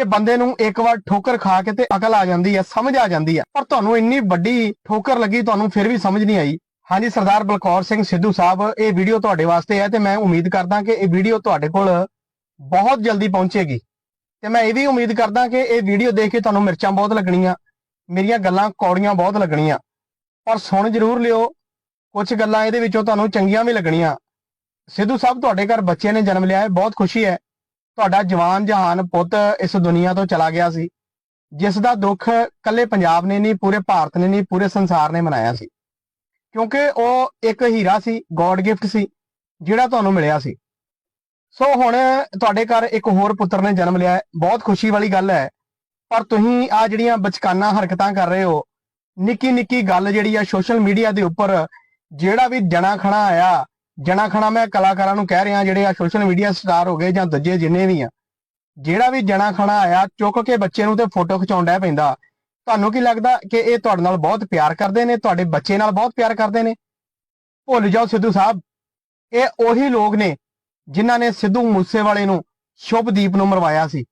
ਕਿ ਬੰਦੇ ਨੂੰ ਇੱਕ ਵਾਰ ਠੋਕਰ ਖਾ ਕੇ ਤੇ ਅਕਲ ਆ ਜਾਂਦੀ ਹੈ, ਸਮਝ ਆ ਜਾਂਦੀ ਹੈ। ਪਰ ਤੁਹਾਨੂੰ ਇੰਨੀ ਵੱਡੀ ਠੋਕਰ ਲੱਗੀ, ਤੁਹਾਨੂੰ ਫਿਰ ਵੀ ਸਮਝ ਨਹੀਂ ਆਈ। ਹਾਂਜੀ, ਸਰਦਾਰ ਬਲਕੌਰ ਸਿੰਘ ਸਿੱਧੂ ਸਾਹਿਬ, ਇਹ ਵੀਡੀਓ ਤੁਹਾਡੇ ਵਾਸਤੇ ਹੈ ਤੇ ਮੈਂ ਉਮੀਦ ਕਰਦਾ ਕਿ ਇਹ ਵੀਡੀਓ ਤੁਹਾਡੇ ਕੋਲ ਬਹੁਤ ਜਲਦੀ ਪਹੁੰਚੇਗੀ। ਤੇ ਮੈਂ ਇਹ ਵੀ ਉਮੀਦ ਕਰਦਾ ਕਿ ਇਹ ਵੀਡੀਓ ਦੇਖ ਕੇ ਤੁਹਾਨੂੰ ਮਿਰਚਾਂ ਬਹੁਤ ਲੱਗਣੀਆਂ, ਮੇਰੀਆਂ ਗੱਲਾਂ ਕੌੜੀਆਂ ਬਹੁਤ ਲੱਗਣੀਆਂ। ਪਰ ਸੁਣ ਜ਼ਰੂਰ ਲਿਓ ਕੁਝ ਗੱਲਾਂ ਇਹਦੇ ਵਿੱਚੋਂ ਤੁਹਾਨੂੰ ਚੰਗੀਆਂ ਵੀ ਲੱਗਣੀਆਂ। ਸਿੱਧੂ ਸਾਹਿਬ, ਤੁਹਾਡੇ ਘਰ ਬੱਚੇ ਨੇ ਜਨਮ ਲਿਆ ਹੈ, ਬਹੁਤ ਖੁਸ਼ੀ ਹੈ। ਤੁਹਾਡਾ ਜਵਾਨ ਜਹਾਨ ਪੁੱਤ ਇਸ ਦੁਨੀਆ ਤੋਂ ਚਲਾ ਗਿਆ ਸੀ, ਜਿਸ ਦਾ ਦੁੱਖ ਕੱਲੇ ਪੰਜਾਬ ਨੇ ਨਹੀਂ, ਪੂਰੇ ਭਾਰਤ ਨੇ ਨਹੀਂ, ਪੂਰੇ ਸੰਸਾਰ ਨੇ ਮਨਾਇਆ ਸੀ। ਕਿਉਂਕਿ ਉਹ ਇੱਕ ਹੀਰਾ ਸੀ, ਗੋਡ ਗਿਫਟ ਸੀ, ਜਿਹੜਾ ਤੁਹਾਨੂੰ ਮਿਲਿਆ ਸੀ। ਸੋ ਹੁਣ ਤੁਹਾਡੇ ਘਰ ਇੱਕ ਹੋਰ ਪੁੱਤਰ ਨੇ ਜਨਮ ਲਿਆ ਬਹੁਤ ਖੁਸ਼ੀ ਵਾਲੀ ਗੱਲ ਹੈ। ਪਰ ਤੁਸੀਂ ਆ ਜਿਹੜੀਆਂ ਬਚਕਾਨਾ ਹਰਕਤਾਂ ਕਰ ਰਹੇ ਹੋ ਨਿੱਕੀ ਨਿੱਕੀ ਗੱਲ ਜਿਹੜੀ ਆ ਸੋਸ਼ਲ ਮੀਡੀਆ ਦੇ ਉੱਪਰ, ਜਿਹੜਾ ਵੀ ਜਣਾ ਖਣਾ ਆਇਆ ਜਣਾ ਖਣਾ ਮੈਂ ਕਲਾਕਾਰਾਂ ਨੂੰ ਕਹਿ ਰਿਹਾ ਜਿਹੜੇ ਆ ਸੋਸ਼ਲ ਮੀਡੀਆ ਸਟਾਰ ਹੋ ਗਏ ਜਾਂ ਦੂਜੇ ਜਿੰਨੇ ਵੀ ਆ, ਜਿਹੜਾ ਵੀ ਜਣਾ ਖਣਾ ਆਇਆ ਚੁੱਕ ਕੇ ਬੱਚੇ ਨੂੰ ਤੇ ਫੋਟੋ ਖਿਚਾਉਂਦਾ ਪੈਂਦਾ। ਤੁਹਾਨੂੰ ਕੀ ਲੱਗਦਾ ਕਿ ਇਹ ਤੁਹਾਡੇ ਨਾਲ ਬਹੁਤ ਪਿਆਰ ਕਰਦੇ ਨੇ, ਤੁਹਾਡੇ ਬੱਚੇ ਨਾਲ ਬਹੁਤ ਪਿਆਰ ਕਰਦੇ ਨੇ? ਭੁੱਲ ਜਾਓ ਸਿੱਧੂ ਸਾਹਿਬ, ਇਹ ਉਹੀ ਲੋਕ ਨੇ ਜਿਨ੍ਹਾਂ ਨੇ ਸਿੱਧੂ ਮੂਸੇਵਾਲੇ ਨੂੰ ਸ਼ੁਭਦੀਪ ਨੂੰ ਮਰਵਾਇਆ ਸੀ।